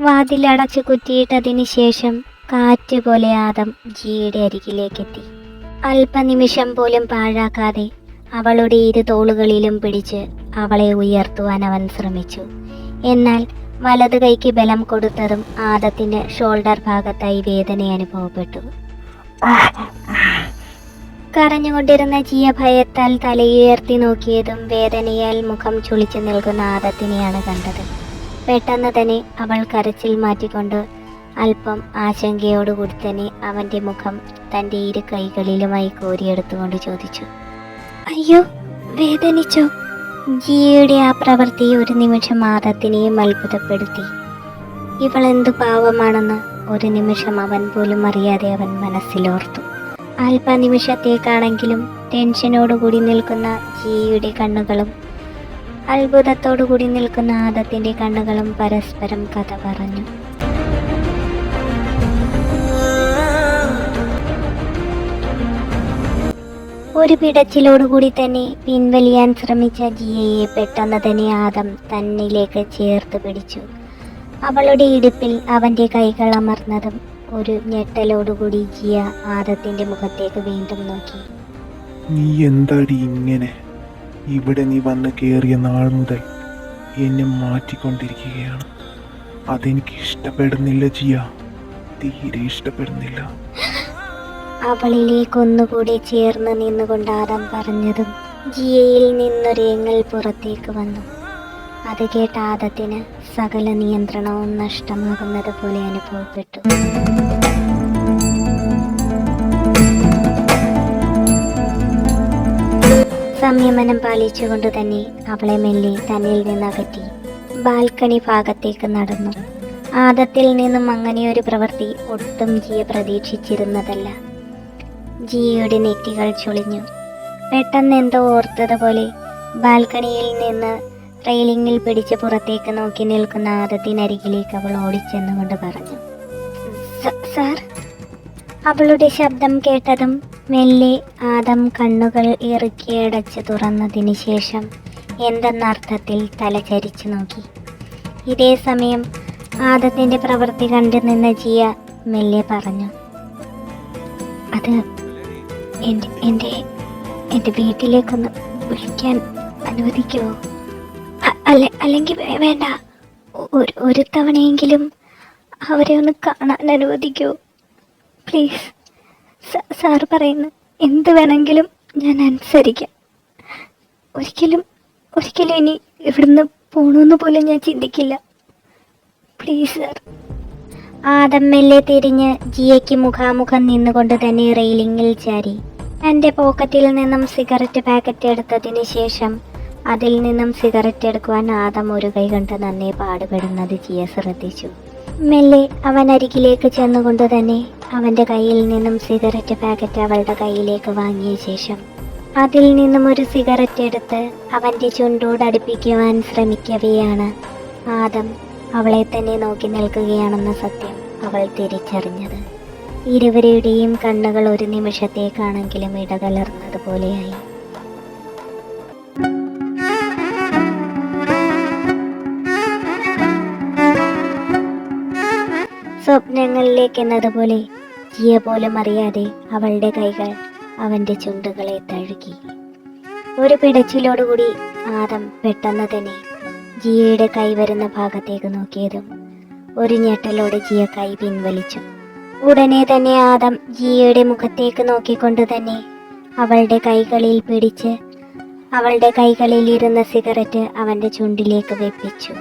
വാതിലടച്ചു കുറ്റിയിട്ടതിന് ശേഷം കാറ്റ് പോലെ ആദം ജിയുടെ അരികിലേക്കെത്തി. അല്പനിമിഷം പോലും പാഴാക്കാതെ അവളുടെ ഇരു തോളുകളിലും പിടിച്ച് അവളെ ഉയർത്തുവാൻ അവൻ ശ്രമിച്ചു. എന്നാൽ വലതു കൈക്ക് ബലം കൊടുത്തതും ആദത്തിന്റെ ഷോൾഡർ ഭാഗത്തായി വേദന അനുഭവപ്പെട്ടു. കരഞ്ഞുകൊണ്ടിരുന്ന ജിയ ഭയത്താൽ തലയുയർത്തി നോക്കിയതും വേദനയാൽ മുഖം ചുളിച്ചു നിൽക്കുന്ന ആദത്തിനെയാണ് കണ്ടത്. പെട്ടെന്ന് തന്നെ അവൾ കരച്ചിൽ മാറ്റിക്കൊണ്ട് അല്പം ആശങ്കയോടുകൂടി തന്നെ അവന്റെ മുഖം തന്റെ ഇരു കൈകളിലുമായി കോരിയെടുത്തുകൊണ്ട് ചോദിച്ചു. അയ്യോ വേദനിച്ചോ? ജിയയുടെ ആ പ്രവൃത്തി ഒരു നിമിഷം ആദത്തിനെയും അത്ഭുതപ്പെടുത്തി. ഇവൾ എന്തു പാവമാണെന്ന് ഒരു നിമിഷം അവൻ പോലും അറിയാതെ അവൻ മനസ്സിലോർത്തു. അല്പനിമിഷത്തേക്കാണെങ്കിലും ടെൻഷനോടുകൂടി നിൽക്കുന്ന ജിയയുടെ കണ്ണുകളും അത്ഭുതത്തോടുകൂടി നിൽക്കുന്ന ആദത്തിന്റെ കണ്ണുകളും പരസ്പരം കഥ പറഞ്ഞു. ഒരു പിടച്ചിലോടുകൂടി തന്നെ പിൻവലിയാൻ ശ്രമിച്ച ജിയയെ പെട്ടെന്ന് തന്നെ ആദം തന്നിലേക്ക് ചേർത്ത് പിടിച്ചു. അവളുടെ ഇടുപ്പിൽ അവന്റെ കൈകൾ അമർന്നതും ഒരു ഞെട്ടലോടുകൂടി ജിയ ആദത്തിന്റെ മുഖത്തേക്ക് വീണ്ടും നോക്കി. നീ എന്താടി ഇങ്ങനെ? ഇവിടെ നീ വന്ന് കയറിയ നാൾ മുതൽ എന്നെ മാറ്റിക്കൊണ്ടിരിക്കുകയാണ്. അതെനിക്ക് ഇഷ്ടപ്പെടുന്നില്ല ജിയ. തീരെ ഇഷ്ടപ്പെടുന്നില്ല. അവളിലേക്ക് ഒന്നുകൂടി ചേർന്ന് നിന്നുകൊണ്ട് ആദം പറഞ്ഞതും ജിയയിൽ നിന്നൊരു ഏങ്ങൽ പുറത്തേക്ക് വന്നു. അത് കേട്ട ആദത്തിന് സകല നിയന്ത്രണവും നഷ്ടമാകുന്നത് പോലെ അനുഭവപ്പെട്ടു. സംയമനം പാലിച്ചുകൊണ്ട് തന്നെ അവളെ മെല്ലെ തന്നിൽ നിന്നകറ്റി ബാൽക്കണി ഭാഗത്തേക്ക് നടന്നു. ആദത്തിൽ നിന്നും അങ്ങനെയൊരു പ്രവൃത്തി ഒട്ടും ജിയ പ്രതീക്ഷിച്ചിരുന്നതല്ല. ജിയയുടെ നെറ്റികൾ ചൊളിഞ്ഞു. പെട്ടെന്ന് എന്തോ ഓർത്തതുപോലെ ബാൽക്കണിയിൽ നിന്ന് റെയിലിങ്ങിൽ പിടിച്ച് പുറത്തേക്ക് നോക്കി നിൽക്കുന്ന ആദത്തിനരികിലേക്ക് അവൾ ഓടിച്ചെന്നുകൊണ്ട് പറഞ്ഞു. "സ- സാർ? അവളുടെ ശബ്ദം കേട്ടതും മെല്ലെ ആദം കണ്ണുകൾ ഇറുക്കിയടച്ച് തുറന്നതിന് ശേഷം എന്തെന്നർത്ഥത്തിൽ തലചരിച്ചു നോക്കി. ഇതേ സമയം ആദത്തിന്റെ പ്രവൃത്തി കണ്ടു നിന്ന ജിയ മെല്ലെ പറഞ്ഞു അത് എന്റെ എന്റെ എന്റെ വീട്ടിലേക്കൊന്ന് വിളിക്കാൻ അനുവദിക്കുമോ അല്ലെ അല്ലെങ്കിൽ വേണ്ട. ഒരു ഒരു തവണയെങ്കിലും അവരെ ഒന്ന് കാണാൻ അനുവദിക്കൂ. പ്ലീസ്. സാറ് പറയുന്നു എന്ത് വേണമെങ്കിലും ഞാൻ അനുസരിക്കാം. ഒരിക്കലും ഒരിക്കലും ഇനി ഇവിടുന്ന് പോകണമെന്ന് പോലും ഞാൻ ചിന്തിക്കില്ല. Please sir. ആദം മെല്ലെ തിരിഞ്ഞ് ജിയയ്ക്ക് മുഖാമുഖം നിന്നുകൊണ്ട് തന്നെ റെയിലിങ്ങിൽ ചാരി. തന്റെ പോക്കറ്റിൽ നിന്നും സിഗരറ്റ് പാക്കറ്റ് എടുത്തതിന് ശേഷം അതിൽ നിന്നും സിഗരറ്റ് എടുക്കുവാൻ ആദം ഒരു കൈ കണ്ട് നന്നേ പാടുപെടുന്നത് ജിയ ശ്രദ്ധിച്ചു. മെല്ലെ അവൻ അരികിലേക്ക് ചെന്നുകൊണ്ട് തന്നെ അവന്റെ കയ്യിൽ നിന്നും സിഗരറ്റ് പാക്കറ്റ് അവളുടെ കയ്യിലേക്ക് വാങ്ങിയ ശേഷം അതിൽ നിന്നും ഒരു സിഗരറ്റ് എടുത്ത് അവന്റെ ചുണ്ടോട് അടുപ്പിക്കുവാൻ ശ്രമിക്കവെയാണ് ആദം. അവളെ തന്നെ നോക്കി നിൽക്കുകയാണെന്ന സത്യം അവൾ തിരിച്ചറിഞ്ഞത്. ഇരുവരുടെയും കണ്ണുകൾ ഒരു നിമിഷത്തേക്കാണെങ്കിലും ഇടകലർന്നതുപോലെയായി സ്വപ്നങ്ങളിലേക്ക് എന്നതുപോലെ ജിയ പോലും അറിയാതെ അവളുടെ കൈകൾ അവന്റെ ചുണ്ടുകളെ തഴുകി. ഒരു പിടച്ചിലോടുകൂടി ആദം പെട്ടെന്ന് തന്നെ ജിയയുടെ കൈ വരുന്ന ഭാഗത്തേക്ക് നോക്കിയതും ഒരു ഞെട്ടലോടെ ജിയ കൈ പിൻവലിച്ചു. ഉടനെ തന്നെ ആദം ജിയയുടെ മുഖത്തേക്ക് നോക്കിക്കൊണ്ട് തന്നെ അവളുടെ കൈകളിൽ പിടിച്ച് അവളുടെ കൈകളിൽ ഇരുന്ന സിഗരറ്റ് അവന്റെ ചുണ്ടിലേക്ക് വെപ്പിച്ചു.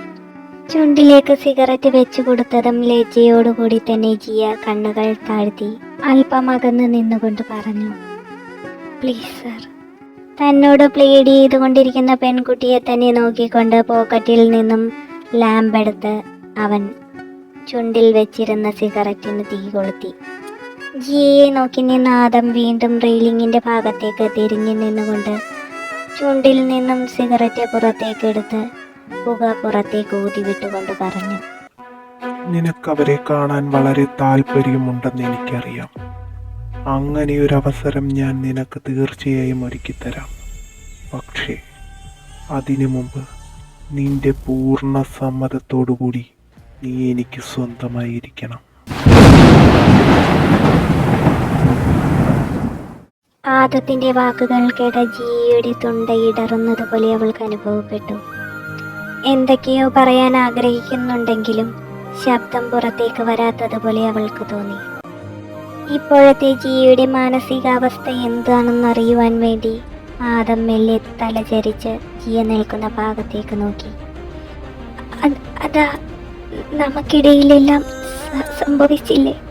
ചുണ്ടിലേക്ക് സിഗരറ്റ് വെച്ചു കൊടുത്തതും ലജ്ജയോടുകൂടി തന്നെ ജിയ കണ്ണുകൾ താഴ്ത്തി അല്പം അകന്ന് നിന്നുകൊണ്ട് പറഞ്ഞു പ്ലീസ് സർ. തന്നോട് പ്ലീഡ് ചെയ്തുകൊണ്ടിരിക്കുന്ന പെൺകുട്ടിയെ തന്നെ നോക്കിക്കൊണ്ട് പോക്കറ്റിൽ നിന്നും ലാമ്പ് എടുത്ത് അവൻ ചുണ്ടിൽ വെച്ചിരുന്ന സിഗരറ്റിന് തീ കൊളുത്തി. ജിയെ നോക്കി നിന്ന ആദം വീണ്ടും റെയിലിങ്ങിന്റെ ഭാഗത്തേക്ക് തിരിഞ്ഞു നിന്നുകൊണ്ട് ചുണ്ടിൽ നിന്നും സിഗരറ്റ് പുറത്തേക്ക് എടുത്ത് പുക പുറത്തേക്ക് ഊതി വിട്ടുകൊണ്ട് പറഞ്ഞു നിനക്കവരെ കാണാൻ വളരെ താല്പര്യമുണ്ടെന്ന് എനിക്കറിയാം. അങ്ങനെ ഒരു അവസരം ഞാൻ നിനക്ക് തീർച്ചയായും ഒരുക്കിത്തരാം. പക്ഷേ അതിനു മുമ്പ് നിന്റെ പൂർണ സമ്മതത്തോടുകൂടി നീ എനിക്ക് സ്വന്തമായിരിക്കണം. ആദത്തിന്റെ വാക്കുകൾ കേട്ട ജിയുടെ തൊണ്ടയിടറുന്നതുപോലെ അവൾക്ക് അനുഭവപ്പെട്ടു. എന്തൊക്കെയോ പറയാൻ ആഗ്രഹിക്കുന്നുണ്ടെങ്കിലും ശബ്ദം പുറത്തേക്ക് വരാത്തതുപോലെ അവൾക്ക് തോന്നി. ഇപ്പോഴത്തെ ജിയുടെ മാനസികാവസ്ഥ എന്താണെന്ന് അറിയുവാൻ വേണ്ടി ആദം മെല്ലെ തലചരിച്ച് ജിയ നിൽക്കുന്ന ഭാഗത്തേക്ക് നോക്കി. "അത് നമുക്കിടയിലെല്ലാം സംഭവിച്ചില്ലേ?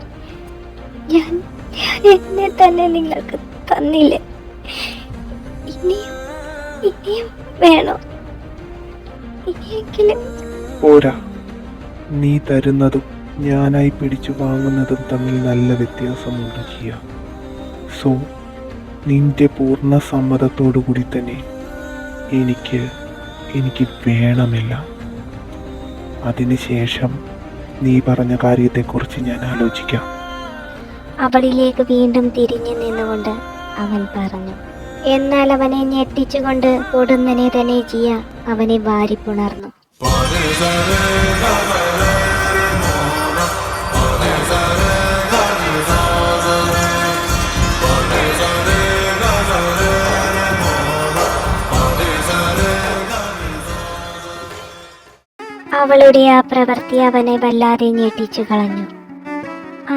ഞാൻ ഞാൻ എന്നെ തന്നെ നിങ്ങൾക്ക് തന്നില്ലേ? ഇനിയും ഇനിയും വേണോ? പോരാ. നീ തരുന്നതും ഞാനായി പിടിച്ചു വാങ്ങുന്നതും തമ്മിൽ നല്ല വ്യത്യാസമുണ്ട് ജിയ. സോ നിന്റെ പൂർണ സമ്മതത്തോടു കൂടി തന്നെ എനിക്ക് എനിക്ക് വേണമില്ല. അതിനുശേഷം നീ പറഞ്ഞ കാര്യത്തെക്കുറിച്ച് ഞാൻ ആലോചിക്കാം. അവളിലേക്ക് വീണ്ടും തിരിഞ്ഞു നിന്നുകൊണ്ട് അവൻ പറഞ്ഞു. എന്നാൽ അവനെ ഞെട്ടിച്ചുകൊണ്ട് പൊടുന്നനെ തന്നെ ജിയ അവനെ വാരിപ്പുണർന്നു അവളുടെ ആ പ്രവൃത്തി അവനെ വല്ലാതെ ഞെട്ടിച്ചു കളഞ്ഞു.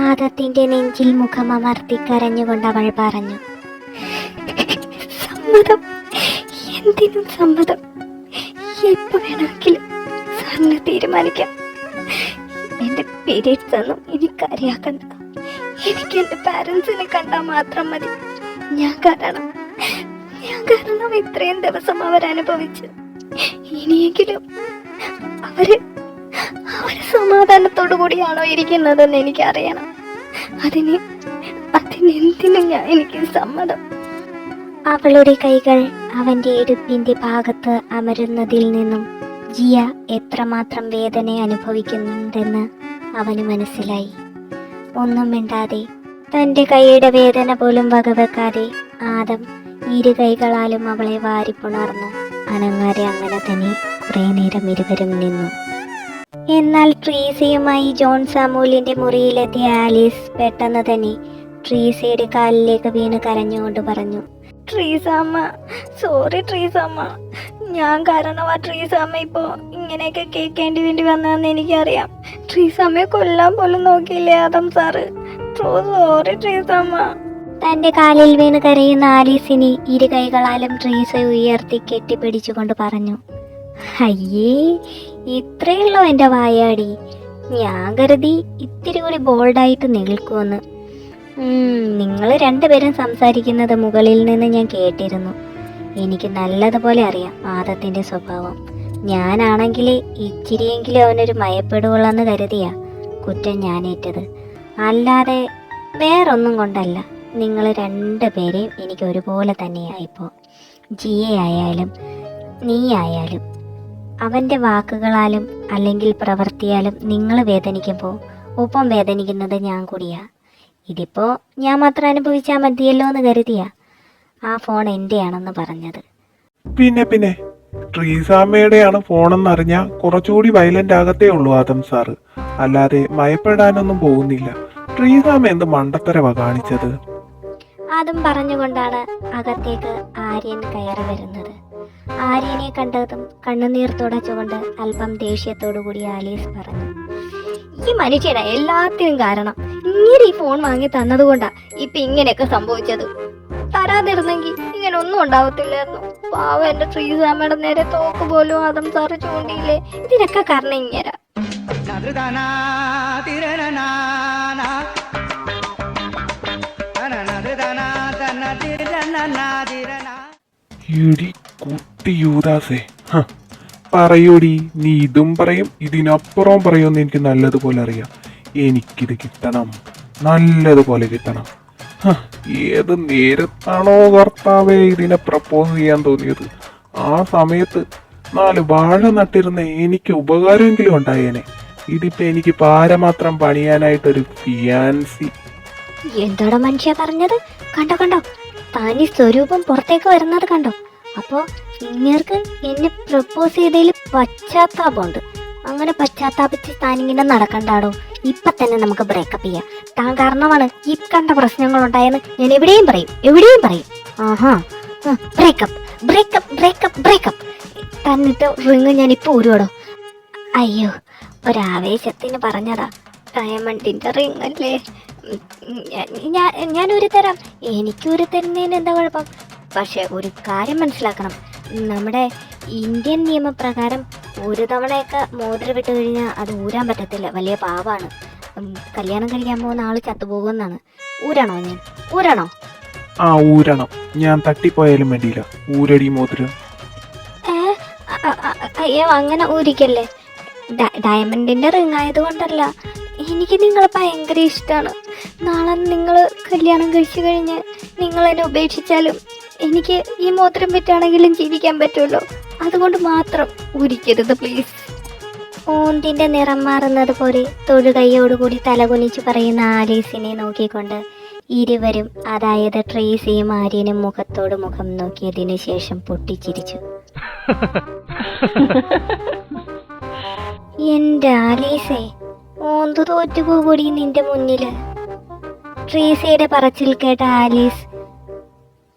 ആദത്തിന്റെ നെഞ്ചിൽ മുഖം അമർത്തി കരഞ്ഞുകൊണ്ട് അവൾ പറഞ്ഞു സമ്മതം. എന്തിനും സമ്മതം. എപ്പോ വേണമെങ്കിലും സാറിന് തീരുമാനിക്കാം. എന്റെ പീരീഡ്സ് ഒന്നും എനിക്ക് അറിയാക്കണ്ട എനിക്ക് എന്റെ പാരൻസിനെ കണ്ടാൽ മാത്രം മതി. ഞാൻ കാരണം ഞാൻ കാരണം ഇത്രയും ദിവസം അവരനുഭവിച്ചു ഇനിയെങ്കിലും അവർ അവർ സമാധാനത്തോടു കൂടിയാണോ ഇരിക്കുന്നതെന്ന് എനിക്കറിയണം. അതിന് അതിനെന്തിനും ഞാൻ എനിക്ക് സമ്മതം. അവളുടെ കൈകൾ അവന്റെ ഇടുപ്പിന്റെ ഭാഗത്ത് അമരുന്നതിൽ നിന്നും ജിയ എത്രമാത്രം വേദന അനുഭവിക്കുന്നുണ്ടെന്ന് അവന് മനസ്സിലായി. ഒന്നും മിണ്ടാതെ തന്റെ കൈയുടെ വേദന പോലും വകവെക്കാതെ ആദം ഇരു കൈകളാലും അവളെ വാരിപ്പുണർന്നു. അനങ്ങാതെ അങ്ങനെ തന്നെ കുറേ നേരം ഇരുവരും നിന്നു. എന്നാൽ ട്രീസയുമായി ജോൺ സാമൂലിന്റെ മുറിയിലെത്തിയ ആലീസ് പെട്ടെന്ന് തന്നെ ട്രീസയുടെ കാലിലേക്ക് വീണ് കരഞ്ഞുകൊണ്ട് പറഞ്ഞു ട്രീസമ്മ. സോറി ട്രീസാമ്മ. ഞാൻ കാരണം ആ ട്രീസാമ്മ ഇപ്പോ ഇങ്ങനെയൊക്കെ കേൾക്കേണ്ടി വേണ്ടി വന്നതെന്ന് എനിക്കറിയാം. ട്രീസാമ്മയെ കൊല്ലാൻ പോലും നോക്കിയില്ലേ ആദം സാറ്? സോറി ട്രീസാമ്മ. തന്റെ കാലിൽ വീണ് കരയുന്ന ആലീസിനെ ഇരു കൈകളാലും ട്രീസ ഉയർത്തി കെട്ടിപ്പിടിച്ചുകൊണ്ട് പറഞ്ഞു അയ്യേ ഇത്രയുള്ളൂ എന്റെ വായാടി? ഞാൻ കരുതി ഇത്തിരി കൂടി ബോൾഡായിട്ട് നിൽക്കുമെന്ന്. നിങ്ങൾ രണ്ടുപേരും സംസാരിക്കുന്നത് മുകളിൽ നിന്ന് ഞാൻ കേട്ടിരുന്നു. എനിക്ക് നല്ലതുപോലെ അറിയാം ആദത്തിന്റെ സ്വഭാവം. ഞാനാണെങ്കിൽ ഇച്ചിരിയെങ്കിലും അവനൊരു മയപ്പെടുകയുള്ളെന്ന് കരുതിയാ കുറ്റം ഞാനേറ്റത്. അല്ലാതെ വേറൊന്നും കൊണ്ടല്ല. നിങ്ങൾ രണ്ടുപേരെയും എനിക്ക് ഒരുപോലെ തന്നെയായിപ്പോൾ ജിയെ ആയാലും നീ ആയാലും അവന്റെ വാക്കുകളാലും അല്ലെങ്കിൽ പ്രവർത്തിയാലും നിങ്ങൾ വേദനിക്കുമ്പോൾ ഒപ്പം വേദനിക്കുന്നത് ഞാൻ കൂടിയാ. ഇതിപ്പോൾ ഞാൻ മാത്രം അനുഭവിച്ചാൽ മതിയല്ലോ എന്ന് കരുതിയ ആ ഫോൺ എന്റെയാണെന്ന് പറഞ്ഞത്. പിന്നെ പിന്നെ. ട്രീസാമ്മയുടെയാണ് ഫോണെന്ന് അറിഞ്ഞാൽ കുറച്ചുകൂടി വയലന്റ് ആകത്തേ ഉള്ളൂ ആദം സാറ്. അല്ലാതെ മയപ്പെടാനൊന്നും പോകുന്നില്ല. ട്രീസാമ്മ എന്ത് മണ്ടത്തരവ കാണിച്ചത്? അതും പറഞ്ഞുകൊണ്ടാണ് അകത്തേക്ക് ആര്യൻ കയറി വരുന്നത്. ആര്യനെ കണ്ടതും കണ്ണുനീർ തുടച്ചുകൊണ്ട് അല്പം ദേഷ്യത്തോടു കൂടി ആലീസ് പറഞ്ഞു ഈ മനുഷ്യരാ എല്ലാത്തിനും കാരണം. ഇങ്ങനെ ഈ ഫോൺ വാങ്ങി തന്നതുകൊണ്ടാ ഇപ്പൊ ഇങ്ങനെയൊക്കെ സംഭവിച്ചത്. തരാതിരുന്നെങ്കിൽ ഇങ്ങനെ ഒന്നും ഉണ്ടാവത്തില്ലായിരുന്നു. പാവ എന്റെ ശ്രീസാമയുടെ നേരെ തോക്ക് പോലും ആദം സാറ് ചൂണ്ടിയില്ലേ? ഇതിനൊക്കെ കാരണം ഇങ്ങനെ. കുട്ടി യൂദാസേ. ഹ, പറയൂടി നീ ഇതും പറയും ഇതിനപ്പുറവും പറയുമെന്ന് എനിക്ക് നല്ലതുപോലെ അറിയാം. എനിക്കിത് കിട്ടണം. നല്ലതുപോലെ കിട്ടണം. ഏത് നേരത്താണോ ഭർത്താവെ ഇതിനെ പ്രപ്പോസ് ചെയ്യാൻ തോന്നിയത്? ആ സമയത്ത് നാല് വാഴ നട്ടിരുന്ന എനിക്ക് ഉപകാരമെങ്കിലും ഉണ്ടായേനെ. ഇതിപ്പോ എനിക്ക് പാര പാരമാത്രം പണിയാനായിട്ടൊരു ഫിയാൻസി. എന്താടോ മനുഷ്യ പറഞ്ഞത്? കണ്ടോ കണ്ടോ? താനി സ്വരൂപം പുറത്തേക്ക് വരുന്നത് കണ്ടോ? അപ്പോ ഇങ്ങേർക്ക് എന്നെ പ്രപ്പോസ് ചെയ്തതിൽ പശ്ചാത്താപമുണ്ട്. അങ്ങനെ പശ്ചാത്താപിച്ച് താനിങ്ങനെ നടക്കണ്ടാടോ? ഇപ്പൊ തന്നെ നമുക്ക് ബ്രേക്കപ്പ് ചെയ്യാം. താൻ കാരണമാണ് ഈ കണ്ട പ്രശ്നങ്ങൾ ഉണ്ടായെന്ന് ഞാൻ എവിടെയും പറയും. എവിടെയും പറയും. ആഹാ. ബ്രേക്കപ്പ് ബ്രേക്കപ്പ് ബ്രേക്കപ്പ് ബ്രേക്കപ്പ് തന്നിട്ട് റിങ് ഞാൻ ഇപ്പൊ ഊരുവാടോ? അയ്യോ ഒരാവേശത്തിന് പറഞ്ഞതാ. ഡയമണ്ടിന്റെ റിങ് അല്ലേ? ഞാൻ ഒരു തരാം എനിക്കൊരു തരുന്നതിന് എന്താ കുഴപ്പം? പക്ഷെ ഒരു കാര്യം മനസ്സിലാക്കണം. നമ്മുടെ ഇന്ത്യൻ നിയമപ്രകാരം ഒരു തവണയൊക്കെ മോതിരം വിട്ട് കഴിഞ്ഞാൽ അത് ഊരാൻ പറ്റത്തില്ല. വലിയ പാവാണ്. കല്യാണം കഴിക്കാൻ പോകുന്ന ആൾ ചത്തുപോകുന്നാണ് ഊരണോ ഞാൻ ഊരണോ? ആ ഊരണം. ഞാൻ തട്ടിപ്പോയാലും വേണ്ടിയില്ല. ഊരടി മോതിരം. അയ്യോ അങ്ങനെ ഊരിക്കല്ലേ? ഡയമണ്ടിന്റെ റിങ് ആയതുകൊണ്ടല്ല. എനിക്ക് നിങ്ങളെ ഭയങ്കര ഇഷ്ടമാണ് നാളെ നിങ്ങൾ കല്യാണം കഴിച്ചു കഴിഞ്ഞ് നിങ്ങൾ എന്നെ ഉപേക്ഷിച്ചാലും എനിക്ക് ഈ മോതിരം പറ്റാണെങ്കിലും ജീവിക്കാൻ പറ്റുമല്ലോ അതുകൊണ്ട് മാത്രം ഉരിക്കരുത് പ്ലീസ് ഓന്തിന്റെ നിറം മാറുന്നത് പോലെ തൊഴുകൈയോടുകൂടി തലകുനിച്ച് പറയുന്ന ആലീസിനെ നോക്കിക്കൊണ്ട് ഇരുവരും അതായത് ട്രേസിയും ആര്യനും മുഖത്തോട് മുഖം നോക്കിയതിനു ശേഷം പൊട്ടിച്ചിരിച്ചു. എന്റെ ആലീസേ ഓന്തു തോറ്റുപോകൂടി നിന്റെ മുന്നിൽ. ട്രീസയുടെ പറച്ചിൽ കേട്ട ആലീസ്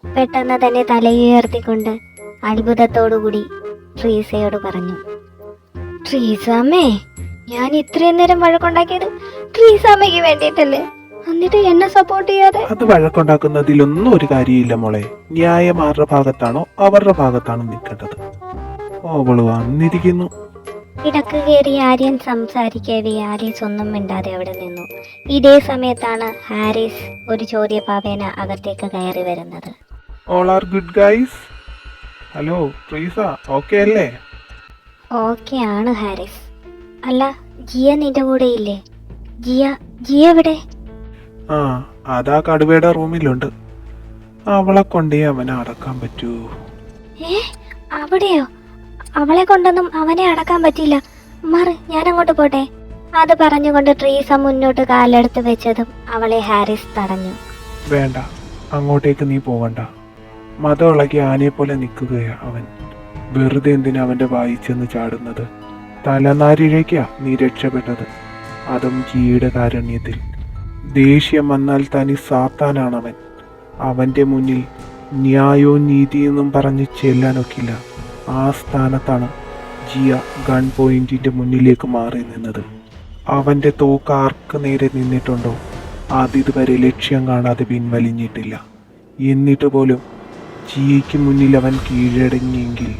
പെട്ടെന്ന് തന്നെ തലയുയർത്തിക്കൊണ്ട് അത്ഭുതത്തോടുകൂടി ട്രീസയോട് പറഞ്ഞു. ട്രീസാമ്മേ ഞാൻ ഇത്രയും നേരം വഴക്കുണ്ടാക്കിയത് ട്രീസാമ്മയ്ക്ക് വേണ്ടിയിട്ടല്ലേ? എന്നിട്ട് എന്നെ സപ്പോർട്ട് ചെയ്യാതെ? അത് വഴക്കുണ്ടാക്കുന്നതിലൊന്നും ഒരു കാര്യമില്ല മോളെ. ന്യായം ആരുടെ ഭാഗത്താണോ അവരുടെ ഭാഗത്താണോ നിൽക്കേണ്ടത്. അവൾ വന്നിരിക്കുന്നു. ഇടയ്ക്ക് കയറി ആര്യൻ സംസാരിക്കവേ ആരീസ് ഒന്നും മിണ്ടാതെ അവിടെ നിന്നു. ഇതേ സമയത്താണ് ഹാരിസ് ഒരു ചോദ്യപാവേന അകത്തേക്ക് കയറി വരുന്നത്. All are good guys hello Preesa okay അല്ലേ? ഓക്കെ ആണ് ഹാരിസ്. അല്ല ജിയ നിന്റെ കൂടെ ഇല്ലേ? ജിയ ജിയ എവിടെ? ആ അതാ കടുവയുടെ റൂമിലുണ്ട്. അവളെ കൊണ്ടേ അവനെ അടക്കാൻ പറ്റൂ. ഏ അവിടെയോ? അവളെ കൊണ്ടൊന്നും അവനെ അടക്കാൻ പറ്റില്ല. മാറി ഞാൻ അങ്ങോട്ട് പോട്ടെ. അത് പറഞ്ഞുകൊണ്ട് ട്രീസ മുന്നോട്ട് കാലെടുത്ത് വെച്ചതും അവളെ ഹാരിസ് തടഞ്ഞു. വേണ്ട അങ്ങോട്ടേക്ക് നീ പോകണ്ട മതം ഇളകി ആനയെപ്പോലെ പോലെ നിൽക്കുകയാ അവൻ. വെറുതെ എന്തിനാ അവന്റെ വായി ചെന്ന് ചാടുന്നത്? തലനാരിഴയ്ക്കാ നീ രക്ഷപ്പെട്ടത്. അതും ജീയുടെ ദേഷ്യം വന്നാൽ തനി സാത്താനാണവൻ. അവന്റെ മുന്നിൽ ന്യായോ നീതിയെന്നും പറഞ്ഞ് ചെല്ലാനൊക്കില്ല. ആ സ്ഥാനത്താണ് ജിയ ഗൺ പോയിന്റിന്റെ മുന്നിലേക്ക് മാറി നിന്നത്. അവന്റെ തോക്ക് ആർക്ക് നേരെ നിന്നിട്ടുണ്ടോ? അതിതുവരെ ലക്ഷ്യം കാണാതെ പിൻവലിഞ്ഞിട്ടില്ല. എന്നിട്ട് പോലും ജിയയ്ക്ക് മുന്നിൽ അവൻ കീഴടങ്ങിയെങ്കിൽ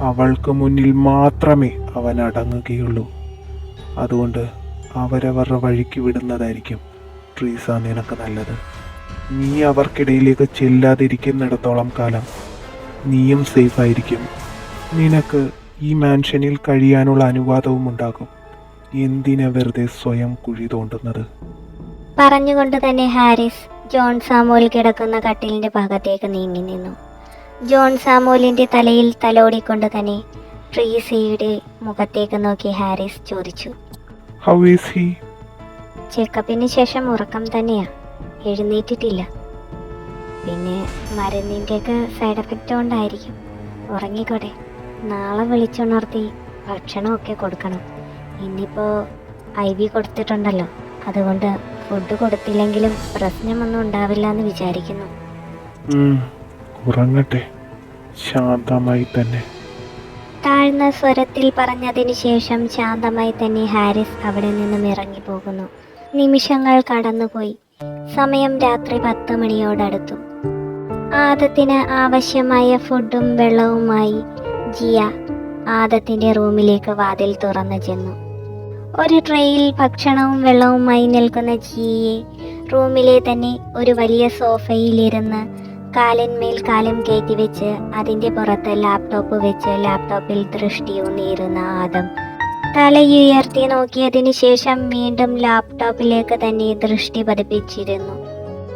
അവൾക്ക് മുന്നിൽ മാത്രമേ അവൻ അടങ്ങുകയുള്ളൂ. അതുകൊണ്ട് അവരവരുടെ വഴിക്ക് വിടുന്നതായിരിക്കും ട്രീസ നിനക്ക് നല്ലത്. നീ അവർക്കിടയിലേക്ക് ചെല്ലാതിരിക്കുന്നിടത്തോളം കാലം നീയും സേഫായിരിക്കും നിനക്ക് ഈ മാൻഷനിൽ കഴിയാനുള്ള അനുവാദവും ഉണ്ടാകും. എന്തിനാ വെറുതെ സ്വയം കുഴി തോണ്ടുന്നത്? പറഞ്ഞുകൊണ്ട് തന്നെ ഹാരിസ് ജോൺ സാമോൽ കിടക്കുന്ന കട്ടിലിന്റെ ഭാഗത്തേക്ക് നീങ്ങി നിന്നു. ജോൺ സാമോലിന്റെ തലയിൽ തലോടിക്കൊണ്ട് തന്നെ ട്രീസിയുടെ മുഖത്തേക്ക് നോക്കി ഹാരിസ് ചോദിച്ചു. ഹൗ ഈസ് ഹി ചെക്കപ്പിന് ശേഷം ഉറക്കം തന്നെയാ. എഴുന്നേറ്റിട്ടില്ല. പിന്നെ മരുന്നിന്റെയൊക്കെ സൈഡ് എഫക്റ്റ് കൊണ്ടായിരിക്കും. ഉറങ്ങിക്കോട്ടെ. നാളെ വിളിച്ചുണർത്തി ഭക്ഷണമൊക്കെ കൊടുക്കണം. ഇന്നിപ്പോൾ ഐ വി കൊടുത്തിട്ടുണ്ടല്ലോ. അതുകൊണ്ട് ഫുഡ് കൊടുത്തില്ലെങ്കിലും പ്രശ്നമൊന്നും ഉണ്ടാവില്ല എന്ന് വിചാരിക്കുന്നു ഉറങ്ങട്ടെ. ശാന്തമായി തന്നെ. താഴ്ന്ന സ്വരത്തിൽ പറഞ്ഞതിന് ശേഷം ശാന്തമായി തന്നെ ഹാരിസ് അവിടെ നിന്നും ഇറങ്ങി പോകുന്നു. നിമിഷങ്ങൾ കടന്നുപോയി. സമയം രാത്രി പത്ത് മണിയോടടുത്തു. ആദത്തിന് ആവശ്യമായ ഫുഡും വെള്ളവുമായി ജിയ ആദത്തിന്റെ റൂമിലേക്ക് വാതിൽ തുറന്നു ചെന്നു. ഒരു ട്രെയിൽ ഭക്ഷണവും വെള്ളവുമായി നിൽക്കുന്ന ജിയെ റൂമിലെ തന്നെ ഒരു വലിയ സോഫയിലിരുന്ന് കാലിന്മേൽ കാലം കയറ്റി വെച്ച് അതിന്റെ പുറത്ത് ലാപ്ടോപ്പ് വെച്ച് ലാപ്ടോപ്പിൽ ദൃഷ്ടി ദൃഷ്ടിയൂന്നിയിരുന്ന ആദം. തലയുയർത്തി നോക്കിയതിനു ശേഷം വീണ്ടും ലാപ്ടോപ്പിലേക്ക് തന്നെ ദൃഷ്ടി പതിപ്പിച്ചിരുന്നു.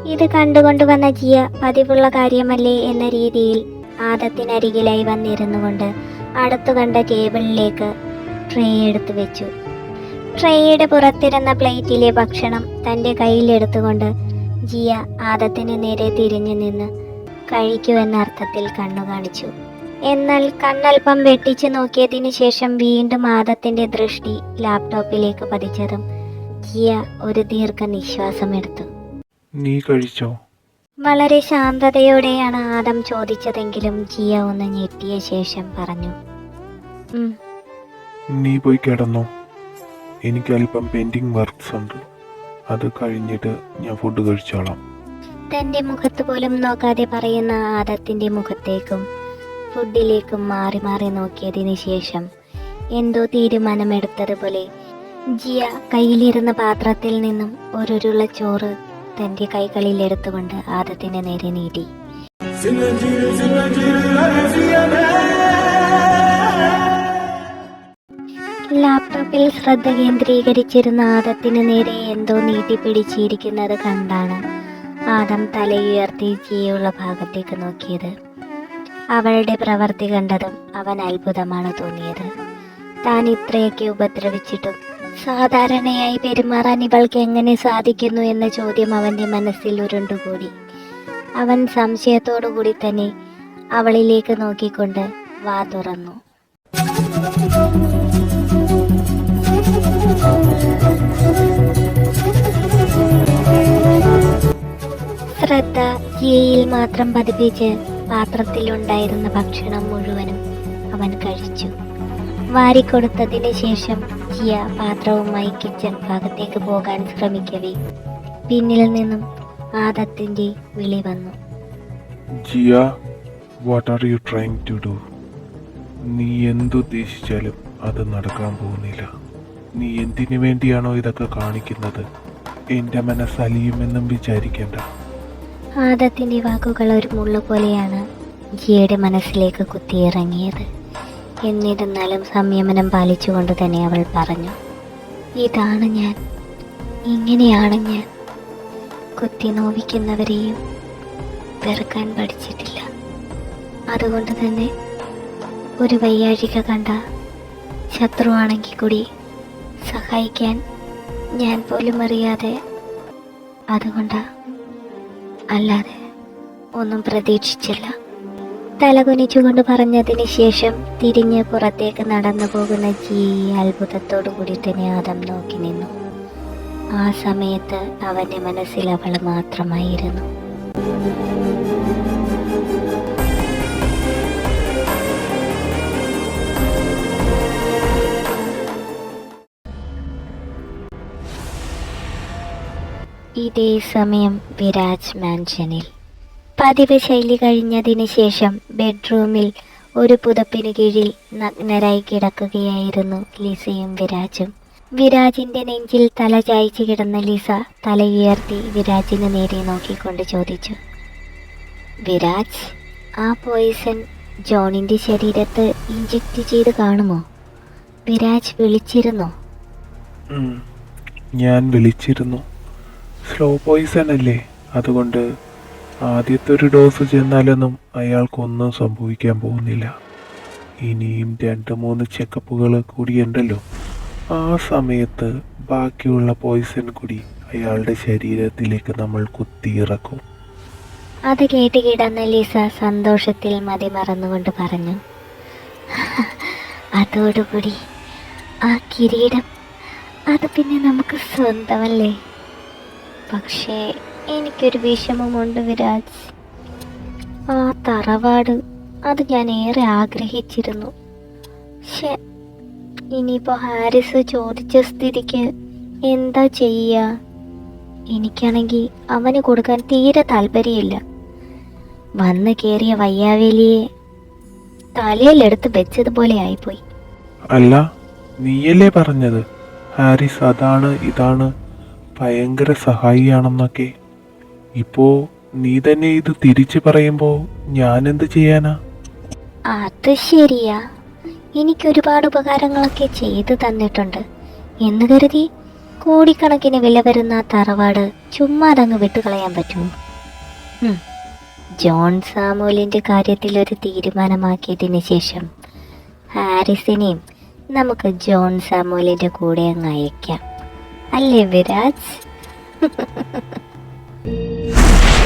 ഇത് കണ്ടുകൊണ്ട് വന്ന ജിയ പതിവുള്ള കാര്യമല്ലേ എന്ന രീതിയിൽ ആദത്തിനരികിലായി വന്നിരുന്നു കൊണ്ട് അടുത്തു കണ്ട ടേബിളിലേക്ക് ട്രേ എടുത്തു വെച്ചു. ട്രേയുടെ പുറത്തിരുന്ന പ്ലേറ്റിലെ ഭക്ഷണം തന്റെ കയ്യിലെടുത്തുകൊണ്ട് ജിയ ആദത്തിന് നേരെ തിരിഞ്ഞു നിന്ന് കഴിക്കുമെന്ന അർത്ഥത്തിൽ കണ്ണു കാണിച്ചു. എന്നാൽ കണ്ണൽപ്പം വെട്ടിച്ചു നോക്കിയതിനു ശേഷം വീണ്ടും ആദത്തിന്റെ ദൃഷ്ടി ലാപ്ടോപ്പിലേക്ക് പതിച്ചതും ജിയ ഒരു ദീർഘനിശ്വാസം എടുത്തു നീ കഴിച്ചോ? വളരെ ശാന്തതയോടെയാണ് ആദം ചോദിച്ചതെങ്കിലും ജിയ ഒന്ന് ഞെട്ടിയ ശേഷം പറഞ്ഞു നീ പോയി കിടന്നോ? എനിക്ക് അല്പം പെൻഡിങ് വർക്ക്സ് ഉണ്ട്. അത് കഴിഞ്ഞിട്ട് ഞാൻ ഫുഡ് കഴിച്ചോളാം. തന്റെ മുഖത്ത് പോലും നോക്കാതെ പറയുന്ന ആദത്തിന്റെ മുഖത്തേക്കും ഫുഡിലേക്കും മാറി മാറി നോക്കിയതിന് ശേഷം എന്തോ തീരുമാനമെടുത്തതുപോലെ ജിയ കയ്യിലിരുന്ന പാത്രത്തിൽ നിന്നും ഒരുരുള ചോറ് തന്റെ കൈകളിൽ എടുത്തുകൊണ്ട് ആദത്തിന് നേരെ നീട്ടി. ലാപ്ടോപ്പിൽ ശ്രദ്ധ കേന്ദ്രീകരിച്ചിരുന്ന ആദത്തിന് നേരെ എന്തോ നീട്ടി പിടിച്ചിരിക്കുന്നത് കണ്ടാണ് ആദം തലയുയർത്തി ജീയുള്ള ഭാഗത്തേക്ക് നോക്കിയത്. അവളുടെ പ്രവൃത്തി കണ്ടതും അവൻ അത്ഭുതമാണ് തോന്നിയത്. താൻ ഇത്രയൊക്കെ ഉപദ്രവിച്ചിട്ടും സാധാരണയായി പെരുമാറാൻ ഇവൾക്ക് എങ്ങനെ സാധിക്കുന്നു എന്ന ചോദ്യം അവന്റെ മനസ്സിൽ ഉരുണ്ടുകൂടി. അവൻ സംശയത്തോടുകൂടി തന്നെ അവളിലേക്ക് നോക്കിക്കൊണ്ട് വാ തുറന്നു. ശ്രദ്ധ ജിയയിൽ മാത്രം പതിപ്പിച്ച് പാത്രത്തിലുണ്ടായിരുന്ന ഭക്ഷണം മുഴുവനും അവൻ കഴിച്ചു. വാരിക്കൊടുത്തതിന് ശേഷം ജിയ പാത്രവുമായി കിച്ചൺ ഭാഗത്തേക്ക് പോകാൻ ശ്രമിക്കവേ. പിന്നിൽ നിന്നും ആദത്തിന്റെ വിളി വന്നു. Jiya what are you trying to do നീ എന്തുദ്ദേശിച്ചാലും അത് നടക്കാൻ പോകുന്നില്ല. നീ എന്തിനു വേണ്ടിയാണോ ഇതൊക്കെ കാണിക്കുന്നത്? എന്റെ മനസ്സലിയുമെന്നും വിചാരിക്കേണ്ട. ആദത്തിന്റെ വാക്കുകൾ ഒരു മുള്ളു പോലെയാണ് ജിയയുടെ മനസ്സിലേക്ക് കുത്തിയിറങ്ങിയത്. എന്നിരുന്നാലും സംയമനം പാലിച്ചുകൊണ്ട് തന്നെ അവൾ പറഞ്ഞു ഇതാണ് ഞാൻ. ഇങ്ങനെയാണ് ഞാൻ. കുത്തി നോവിക്കുന്നവരെയും വെറുക്കാൻ പഠിച്ചിട്ടില്ല. അതുകൊണ്ട് തന്നെ ഒരു വയ്യാഴിക കണ്ട ശത്രുവാണെങ്കിൽ കൂടി സഹായിക്കാൻ ഞാൻ പോലും അറിയാതെ അതുകൊണ്ടാ അല്ലാതെ ഒന്നും പ്രതീക്ഷിച്ചില്ല. തലകുനിച്ചുകൊണ്ട് പറഞ്ഞതിന് ശേഷം തിരിഞ്ഞ് പുറത്തേക്ക് നടന്നു പോകുന്ന ജി അത്ഭുതത്തോടു കൂടി തന്നെ ആദം നോക്കി നിന്നു. ആ സമയത്ത് അവന്റെ മനസ്സിൽ അവൾ മാത്രമായിരുന്നു. ഇതേ സമയം വിരാജ് മാൻഷനിൽ പതിവ് ശൈലി കഴിഞ്ഞതിന് ശേഷം ബെഡ്റൂമിൽ ഒരു പുതപ്പിന് കീഴിൽ നഗ്നരായി കിടക്കുകയായിരുന്നു ലിസയും വിരാജും. വിരാജിന്റെ നെഞ്ചിൽ തല ചായ്ച്ചു കിടന്ന ലിസ തലയുയർത്തി വിരാജിന് നേരെ നോക്കിക്കൊണ്ട് ചോദിച്ചു വിരാജ് ആ പോയിസൺ ജോണിന്റെ ശരീരത്ത് ഇഞ്ചക്ട് ചെയ്ത് കാണുമോ? വിരാജ് വിളിച്ചിരുന്നോ? ഞാൻ വിളിച്ചിരുന്നു. സ്ലോ പോയിസൺ അല്ലേ? അതുകൊണ്ട് ആദ്യത്തെ ഒരു ഡോസ് ചെന്നാലൊന്നും അയാൾക്കൊന്നും സംഭവിക്കാൻ പോകുന്നില്ല. ഇനിയും രണ്ട് മൂന്ന് ചെക്കപ്പുകൾ കൂടിയുണ്ടല്ലോ ആ സമയത്ത് ബാക്കിയുള്ള പോയിസൺ കൂടി അയാളുടെ ശരീരത്തിലേക്ക് നമ്മൾ കുത്തിയിറക്കും. അത് കേട്ട് കിടന്ന ലിസ സന്തോഷത്തിൽ മതി മറന്നുകൊണ്ട് പറഞ്ഞു. അതോടുകൂടി ആ കിരീടം അത് പിന്നെ നമുക്ക് സ്വന്തമല്ലേ? പക്ഷേ എനിക്കൊരു വിഷമമുണ്ട് വിരാജ്. ആ തറവാട് അത് ഞാൻ ഏറെ ആഗ്രഹിച്ചിരുന്നു. പക്ഷെ ഇനിയിപ്പോൾ ഹാരിസ് ചോദിച്ച സ്ഥിതിക്ക് എന്താ ചെയ്യുക എനിക്കാണെങ്കിൽ അവന് കൊടുക്കാൻ തീരെ താല്പര്യമില്ല. വന്ന് കയറിയ വയ്യാവേലിയെ തലയിലെടുത്ത് വെച്ചതുപോലെ ആയിപ്പോയി. അല്ല നീയല്ലേ പറഞ്ഞത്? ഹാരിസ് അതാണ് ഇതാണ് ഭയങ്കര സഹായിയാണെന്നൊക്കെ. ഇപ്പോ നീ തന്നെ ഇത് തിരിച്ചു പറയുമ്പോ ഞാൻ എന്ത് ചെയ്യാനാ? അത് ശരിയാ. എനിക്ക് ഒരുപാട് ഉപകാരങ്ങളൊക്കെ ചെയ്തു തന്നിട്ടുണ്ട്. എന്ന് കരുതി കോടിക്കണക്കിന് വില വരുന്ന തറവാട് ചുമ്മാതങ്ങ് വിട്ടുകളയാൻ പറ്റുമോ. ജോൺ സാമുവലിന്റെ കാര്യത്തിൽ ഒരു തീരുമാനമാക്കിയതിന് ശേഷം ഹാരിസിനെയും നമുക്ക് ജോൺ സാമുവലിന്റെ കൂടെ അങ്ങ് അയക്കാം. അല്ലേ വിരാജ്?